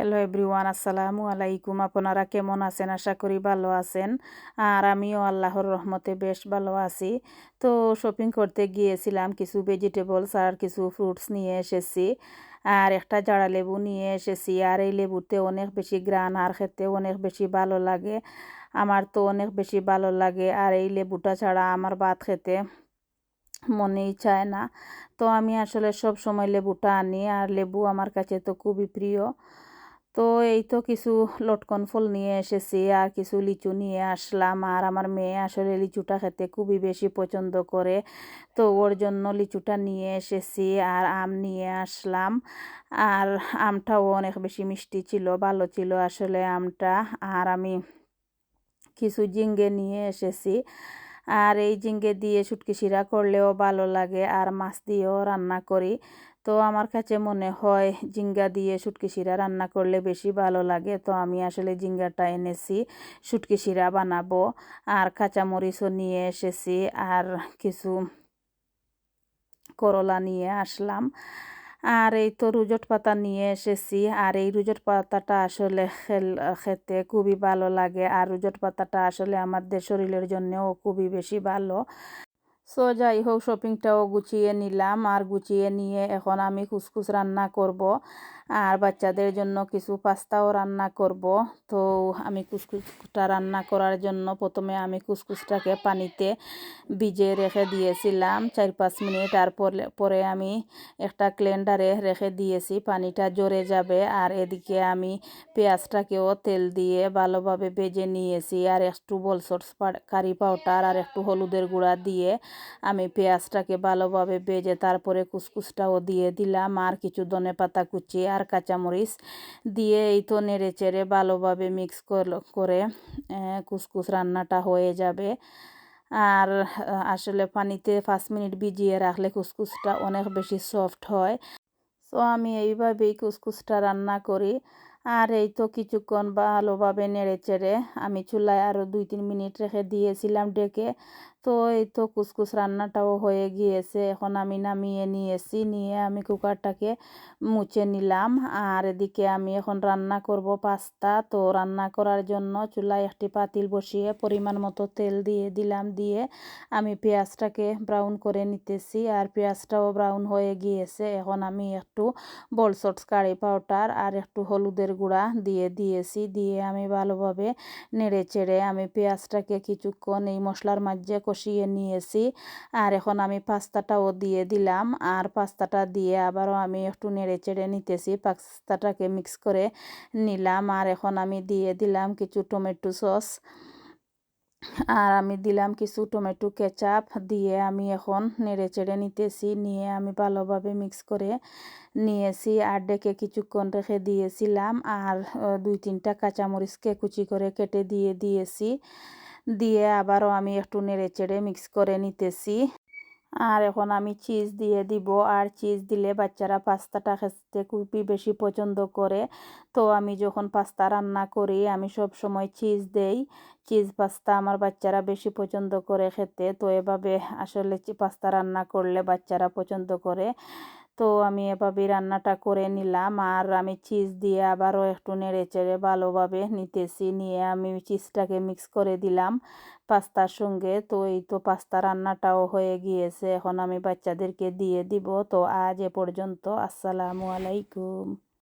Hello everyone আসসালামু আলাইকুম আপনারা কেমন আছেন? আশা করি ভালো আছেন। আর আমিও আল্লাহর রহমতে বেশ ভালো আছি। তো শপিং করতে গিয়েছিলাম, কিছু ভেজিটেবলস আর কিছু ফ্রুটস নিয়ে এসেছি। আর একটা জাড়া লেবু নিয়ে এসেছি। আর এই লেবুতে অনেক বেশি গ্রান আর খেতে অনেক বেশি ভালো লাগে। আমার তো অনেক বেশি ভালো লাগে। আর এই লেবুটা ছাড়া আমার ভাত খেতে মনেই চায় না। তো আমি আসলে সব সময় লেবুটা আনি। আর লেবু আমার কাছে তো খুবই প্রিয়। তো এই তো কিছু লটকন ফল নিয়ে এসেছি, আর কিছু লিচু নিয়ে আসলাম। আর আমার মেয়ে আসলে লিচুটা খেতে খুবই বেশি পছন্দ করে, তো ওর জন্য লিচুটা নিয়ে এসেছি আর আম নিয়ে আসলাম। আর আমটাও অনেক বেশি মিষ্টি ছিল, ভালো ছিল আসলে আমটা। আর আমি কিছু জিঙ্গে নিয়ে এসেছি। আর এই জিঙ্গে দিয়ে শুটকি শিরা করলেও ভালো লাগে, আর মাছ দিয়েও রান্না করি। তো আমার কাছে মনে হয় জিঙ্গা দিয়ে শুটকি শিরা রান্না করলে বেশি ভালো লাগে। তো আমি আসলে জিঙ্গাটা এনেছি, শুটকি শিরা বানাবো। আর কাঁচামরিচও নিয়ে এসেছি আর কিছু করলা নিয়ে আসলাম। আর এই তো রুজট পাতা নিয়ে এসেছি। আর এই রুজট পাতাটা আসলে খেতে খুবই ভালো লাগে। আর রুজট পাতাটা আসলে আমাদের শরীরের জন্যও খুবই বেশি ভালো। সো যাই হোক শপিংটাও গুছিয়ে নিলাম। আর গুছিয়ে নিয়ে এখন আমি কুসকুস রান্না করব। আর বাচ্চাদের জন্য কিছু পাস্তাও রান্না করব। তো, আমি কুসকুসটা রান্না করার জন্য প্রথমে আমি কুসকুসটাকে পানিতে ভিজে রেখে দিয়েছিলাম চার পাঁচ মিনিট। আর পরে আমি একটা ক্লেন্ডারে রেখে দিয়েছি। পানিটা জড়ে যাবে। আর এদিকে আমি পেঁয়াজটাকেও তেল দিয়ে ভালোভাবে ভেজে নিয়েছি। আর একটু বলসটস কারি পাউডার আর একটু হলুদের গুঁড়া দিয়ে আমি পেঁয়াজটাকে ভালোভাবে ভেজে তারপরে কুসকুসটাও দিয়ে দিলাম আর কিছু ধনে পাতা কুচি আর কাঁচামরিচ দিয়ে এই তো নেড়ে চেড়ে ভালোভাবে মিক্স করে কুসকুস রান্নাটা হয়ে যাবে। আর আসলে পানিতে পাঁচ মিনিট ভিজিয়ে রাখলে কুসকুসটা অনেক বেশি সফট হয়। তো আমি এইভাবেই কুসকুসটা রান্না করি। আর এই তো কিছুক্ষণ ভালোভাবে নেড়ে চেড়ে আমি চুলায় আরও দুই তিন মিনিট রেখে দিয়েছিলাম ডেকে। তো এই তো কুসকুস রান্নাটাও হয়ে গিয়েছে। এখন আমি নামিয়ে নিয়েছি, নিয়ে আমি কুকারটাকে মুছে নিলাম। আর এদিকে আমি এখন রান্না করব পাস্তা। তো রান্না করার জন্য চুলায় একটি পাতিল বসিয়ে পরিমাণ মতো তেল দিয়ে দিলাম। দিয়ে আমি পেঁয়াজটাকে ব্রাউন করে নিতেছি। আর পেঁয়াজটাও ব্রাউন হয়ে গিয়েছে। এখন আমি একটু বলসটস কারি পাউডার আর একটু হলুদের গুঁড়া দিয়ে দিয়েছি। দিয়ে আমি ভালোভাবে নেড়ে চেড়ে আমি পেঁয়াজটাকে কিছুক্ষণ এই মশলার মাঝে কষিয়ে নিয়েছি। আর এখন আমি পাস্তাটাও দিয়ে দিলাম। আর পাস্তাটা দিয়ে আবারও আমি একটু নেড়ে চেড়ে নিতেছি। পাস্তাটাকে মিক্স করে নিলাম। আর এখন আমি দিয়ে দিলাম কিছু টমেটো সস। আর আমি দিলাম কিছু টমেটো কেচাপ। দিয়ে আমি এখন নেড়ে চেড়ে নিতেছি। নিয়ে আমি ভালোভাবে মিক্স করে নিয়েছি। আর ডেকে কিছুক্ষণ রেখে দিয়েছিলাম। আর দুই তিনটা কাঁচামরিচকে কুচি করে কেটে দিয়ে দিয়েছি। দিয়ে আবারও আমি একটু নেড়ে চেড়ে মিক্স করে নিতেছি। আর এখন আমি চিজ দিয়ে দিব। আর চিজ দিলে বাচ্চারা পাস্তাটা খেতে খুবই বেশি পছন্দ করে। তো আমি যখন পাস্তা রান্না করি, আমি সব সময় চিজ দেই। চিজ পাস্তা আমার বাচ্চারা বেশি পছন্দ করে খেতে। তো এভাবে আসলে পাস্তা রান্না করলে বাচ্চারা পছন্দ করে। তো আমি এভাবে রান্নাটা করে নিলাম। আর আমি চিজ দিয়ে আবারও একটু নেড়ে চেড়ে ভালোভাবে নিতেছি। নিয়ে আমি চিজটাকে মিক্স করে দিলাম পাস্তার সঙ্গে। তো এই তো পাস্তা রান্নাটাও হয়ে গিয়েছে। এখন আমি বাচ্চাদেরকে দিয়ে দিব। তো আজ এ পর্যন্ত। আসসালামু আলাইকুম।